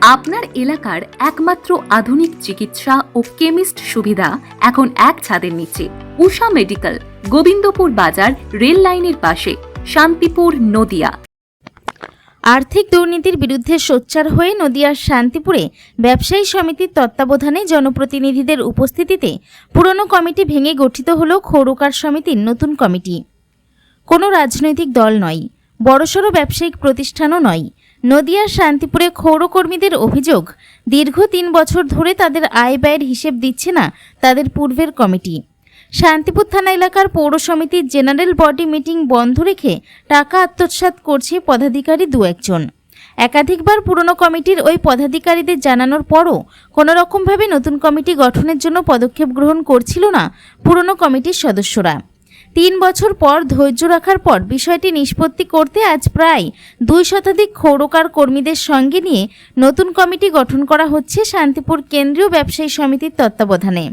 আপনার এলাকার একমাত্র আধুনিক চিকিৎসা ও কেমিস্ট সুবিধা এখন এক ছাদের নিচে। উষা মেডিকেল, গোবিন্দপুর বাজার, রেল লাইনের পাশে, শান্তিপুর, নদিয়া। আর্থিক দুর্নীতির বিরুদ্ধে সোচ্চার হয়ে নদিয়ার শান্তিপুরে ব্যবসায়ী সমিতির তত্ত্বাবধানে জনপ্রতিনিধিদের উপস্থিতিতে পুরনো কমিটি ভেঙে গঠিত হল খৌরকার সমিতির নতুন কমিটি। কোনো রাজনৈতিক দল নয়, বড়সড় ব্যবসায়িক প্রতিষ্ঠানও নয় নদিয়ার শান্তিপুরে ক্ষৌরকর্মীদের অভিযোগ, দীর্ঘ তিন বছর ধরে তাদের আয় ব্যয়ের হিসেব দিচ্ছে না তাদের পূর্বের কমিটি। শান্তিপুর থানা এলাকার পৌর সমিতির জেনারেল বডি মিটিং বন্ধ রেখে টাকা আত্মসাৎ করছে পদাধিকারী দু একজন। একাধিকবার পুরনো কমিটির ওই পদাধিকারীদের জানানোর পরও কোনো রকমভাবে নতুন কমিটি গঠনের জন্য পদক্ষেপ গ্রহণ করছিল না পুরনো কমিটির সদস্যরা। তিন বছর পর ধৈর্য রাখার পর বিষয়টি নিষ্পত্তি করতে আজ প্রায় দুই শতাধিক খৌরকার কর্মীদের সঙ্গে নিয়ে নতুন কমিটি গঠন করা হচ্ছে শান্তিপুর কেন্দ্রীয় ব্যবসায়ী সমিতির তত্ত্বাবধানে।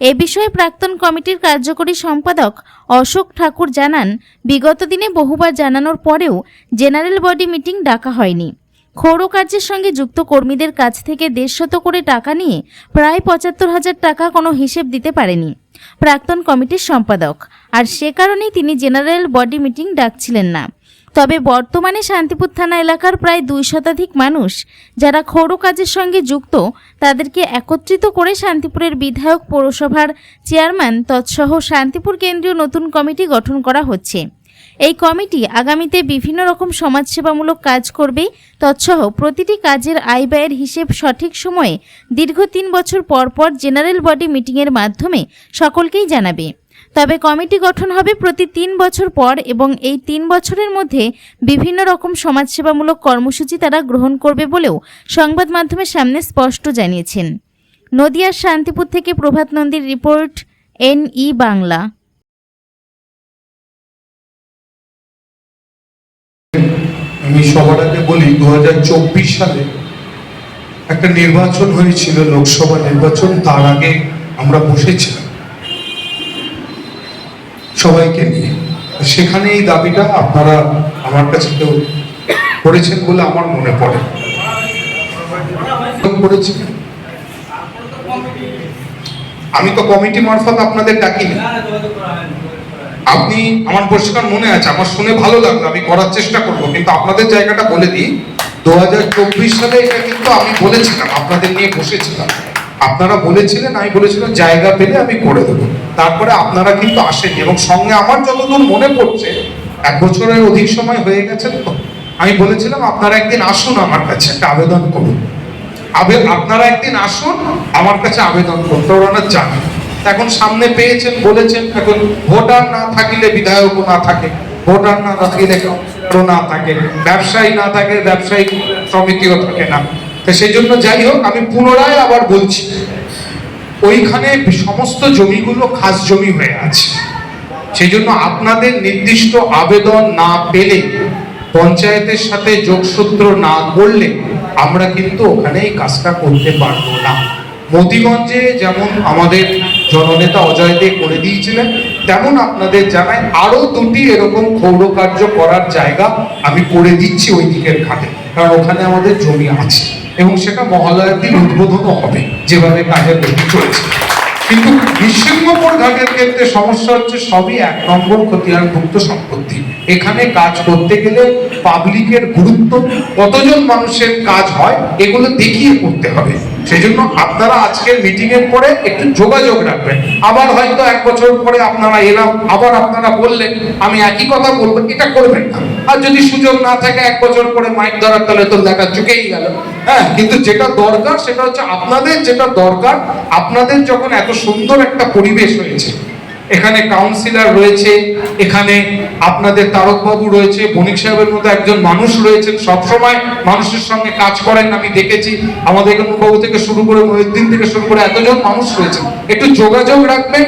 এ বিষয়ে প্রাক্তন কমিটির কার্যকরী সম্পাদক অশোক ঠাকুর জানান, বিগত দিনে বহুবার জানানোর পরেও জেনারেল বডি মিটিং ডাকা হয়নি। ক্ষৌর কার্যের সঙ্গে যুক্ত কর্মীদের কাছ থেকে দেড়শত করে টাকা নিয়ে প্রায় পঁচাত্তর হাজার টাকা কোনো হিসেব দিতে পারেনি। প্রাক্তন কমিটির সম্পাদক। আর সে কারণেই তিনি জেনারেল বডি মিটিং ডাকছিলেন না। তবে বর্তমানে শান্তিপুর থানা এলাকার প্রায় দুই শতাধিক মানুষ যারা ক্ষৌর কাজের সঙ্গে যুক্ত, তাদেরকে একত্রিত করে শান্তিপুরের বিধায়ক পৌরসভার চেয়ারম্যান, তৎসহ শান্তিপুর কেন্দ্রীয় নতুন কমিটি গঠন করা হচ্ছে। এই কমিটি আগামীতে বিভিন্ন রকম সমাজসেবামূলক কাজ করবে। তৎসহ প্রতিটি কাজের আয় ব্যয়ের হিসেব সঠিক সময়ে দীর্ঘ তিন বছর পর পর জেনারেল বডি মিটিংয়ের মাধ্যমে সকলকেই জানাবে। তবে কমিটি গঠন হবে প্রতি তিন বছর পর এবং এই তিন বছরের মধ্যে বিভিন্ন রকম সমাজসেবামূলক কর্মসূচি তারা গ্রহণ করবে বলেও সংবাদ মাধ্যমের সামনে স্পষ্ট জানিয়েছেন। নদিয়ার শান্তিপুর থেকে প্রভাত নন্দীর রিপোর্ট এন ই বাংলা। আমি সবার আগে বলি দু হাজার চব্বিশ সালে একটা নির্বাচন হয়েছিল, লোকসভা নির্বাচন, তার আগে আমরা বসেছিলাম সবাইকে নিয়ে। সেখানে এই দাবিটা আপনারা আমার কাছে কেউ করেছেন বলে আমার মনে পড়ে। আমি তো কমিটি মারফত আপনাদের ডাকিনি। আপনি, আমার পরিষ্কার মনে আছে, আমার শুনে ভালো লাগল, আমি করার চেষ্টা করব, কিন্তু আপনাদের জায়গাটা বলে দিই, দু হাজার চব্বিশ সালে এটা কিন্তু আমি বলেছিলাম, আপনাদের নিয়ে বসেছিলাম। আপনারা বলেছিলেন, আমি বলেছিলাম, জায়গা পেলে আমি করে দেবো। তারপরে আপনারা কিন্তু আসেনি এবং সঙ্গে আমার যতদূর মনে পড়ছে, এক বছরের অধিক সময় হয়ে গেছে তো, আমি বলেছিলাম, আপনারা একদিন আসুন আমার কাছে, একটা আবেদন করুন। আপনারা একদিন আসুন, আমার কাছে আবেদন করতে ওরা জানেন। এখন সামনে পেয়েছেন, বলেছেন, এখন ভোটার না থাকিলে বিধায়কও না থাকে। ভোটার না থাকিলে না থাকে। ব্যবসায়ী না থাকে, ব্যবসায়ী সমিতিও থাকে না। তো সেই জন্য যাই হোক, আমি পুনরায় আবার বলছি, ওইখানে সমস্ত জমিগুলো খাস জমি হয়ে আছে। সেই জন্য আপনাদের নির্দিষ্ট আবেদন না পেলে, পঞ্চায়েতের সাথে যোগসূত্র না করলে, আমরা কিন্তু ওখানে এই কাজটা করতে পারব না। মতিগঞ্জে যেমন আমাদের জননেতা অজয় দে করে দিয়েছিলেন। তেমন আপনাদের জানাই আরও দুটি এরকম ক্ষৌর কার্য করার জায়গা আমি করে দিচ্ছি ওই দিকের ঘাটে। কারণ ওখানে আমাদের জমি আছে এবং সেটা মহালয়ার দিন উদ্বোধনও হবে, যেভাবে কাজের গতি চলেছে। কিন্তু নৃসিংহপুর ঘাটের ক্ষেত্রে সমস্যা হচ্ছে সবই এক নম্বর খতিয়ানভুক্ত সম্পত্তি। এখানে কাজ করতে গেলে পাবলিকের গুরুত্ব, কতজন মানুষের কাজ হয়, এগুলো দেখিয়ে করতে হবে। সেই জন্য আপনারা আজকের এর পরে একটু যোগাযোগ রাখবেন। আবার হয়তো এক বছর পরে আপনারা এলাম, আবার আপনারা বললেন, আমি একই কথা বলব, এটা করবেন না। আর যদি সুযোগ না থাকে, এক বছর পরে মাইক ধরার তাহলে তো দেখা চুকেই গেল। হ্যাঁ কিন্তু যেটা দরকার, সেটা হচ্ছে আপনাদের যেটা দরকার, আপনাদের যখন এত সুন্দর একটা পরিবেশ হয়েছে এখানে কাউন্সিলর রয়েছে, এখানে আপনাদের তারকবাবু রয়েছে, বণিক সাহেবের মতো একজন মানুষ রয়েছেন। সবসময় মানুষের সঙ্গে কাজ করেন, আমি দেখেছি। আমাদের বাবু থেকে শুরু করে মহিউদ্দিন থেকে শুরু করে এতজন মানুষ রয়েছে একটু যোগাযোগ রাখবেন,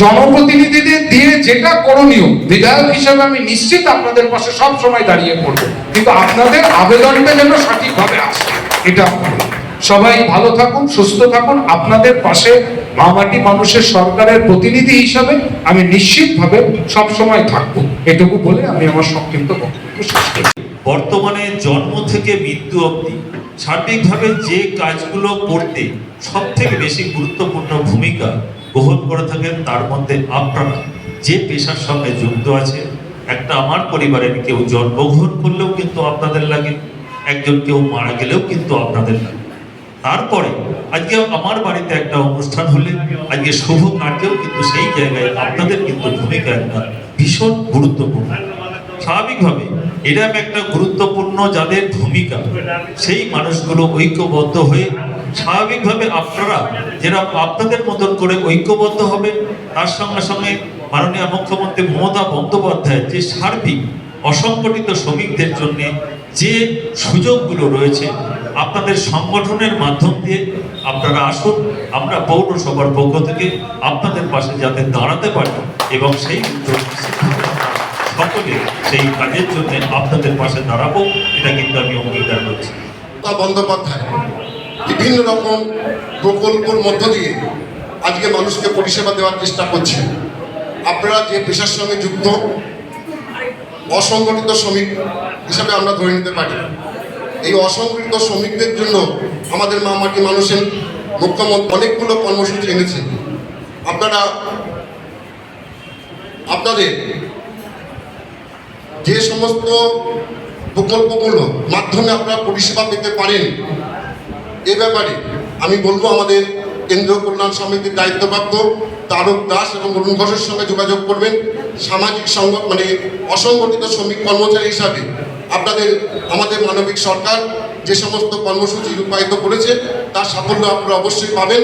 জনপ্রতিনিধিদের দিয়ে যেটা করণীয়, বিধায়ক হিসাবে আমি নিশ্চিত আপনাদের পাশে সব সময় দাঁড়িয়ে পড়ব কিন্তু আপনাদের আবেদনটা যেন সঠিকভাবে আসে, এটা। সবাই ভালো থাকুন, সুস্থ থাকুন। আপনাদের পাশে মামাটি মানুষের সরকারের প্রতিনিধি হিসাবে আমি নিশ্চিতভাবে সব সময় থাকব। এটুকু বলে আমি আমার সংক্ষিপ্ত বক্তব্য শেষ করছি বর্তমানে জন্ম থেকে মৃত্যু অবধি সার্বিকভাবে যে কাজগুলো করতে সব থেকে বেশি গুরুত্বপূর্ণ ভূমিকা গ্রহণ করে থাকেন, তার মধ্যে আপনারা যে পেশার সঙ্গে যুক্ত আছে একটা আমার পরিবারের কেউ জন্মগ্রহণ করলেও কিন্তু আপনাদের লাগে, একজন কেউ মারা গেলেও কিন্তু আপনাদের লাগে। তারপরে আজকে আমার বাড়িতে একটা অনুষ্ঠান হলে, আজকে শুভ কার্যেও কিন্তু সেই জায়গায় আপনাদের কিন্তু ভূমিকা একটা ভীষণ গুরুত্বপূর্ণ। স্বাভাবিকভাবে এরকম একটা গুরুত্বপূর্ণ যাদের ভূমিকা, সেই মানুষগুলো ঐক্যবদ্ধ হয়ে স্বাভাবিকভাবে আপনারা যেরকম আপনাদের মতন করে ঐক্যবদ্ধ হবে, তার সঙ্গে সঙ্গে মাননীয় মুখ্যমন্ত্রী মমতা বন্দ্যোপাধ্যায়ের যে সার্বিক অসংগঠিত শ্রমিকদের জন্য যে সুযোগগুলো রয়েছে, আপনাদের সংগঠনের মাধ্যম দিয়ে আপনারা আসুন, আমরা পৌরসভার পক্ষ থেকে আপনাদের পাশে যাতে দাঁড়াতে পারি এবং সেই সকলে সেই কাজের জন্য আপনাদের পাশে দাঁড়াবো, এটা কিন্তু আমি অঙ্গীকার করছি। বন্দ্যোপাধ্যায়, বিভিন্ন রকম প্রকল্পের মধ্য দিয়ে আজকে মানুষকে পরিষেবা দেওয়ার চেষ্টা করছে আপনারা যে পেশার সঙ্গে যুক্ত অসংগঠিত শ্রমিক হিসাবে আমরা ধরে নিতে পারি। এই অসংগঠিত শ্রমিকদের জন্য আমাদের মা মাটি মানুষের মুখ্যমন্ত্রী অনেকগুলো কর্মসূচি এনেছে। আপনারা, আপনাদের যে সমস্ত প্রকল্পগুলো মাধ্যমে আপনারা পরিষেবা পেতে পারেন, এ ব্যাপারে আমি বলব আমাদের কেন্দ্রীয় কল্যাণ সমিতির দায়িত্বপ্রাপ্ত তারক দাস এবং অরুণ ঘোষের সঙ্গে যোগাযোগ করবেন। সামাজিক সংগ মানে অসংগঠিত শ্রমিক কর্মচারী হিসাবে আপনাদের, আমাদের মানবিক সরকার যে সমস্ত কর্মসূচি রূপায়িত করেছে, তার সাফল্য আপনারা অবশ্যই পাবেন।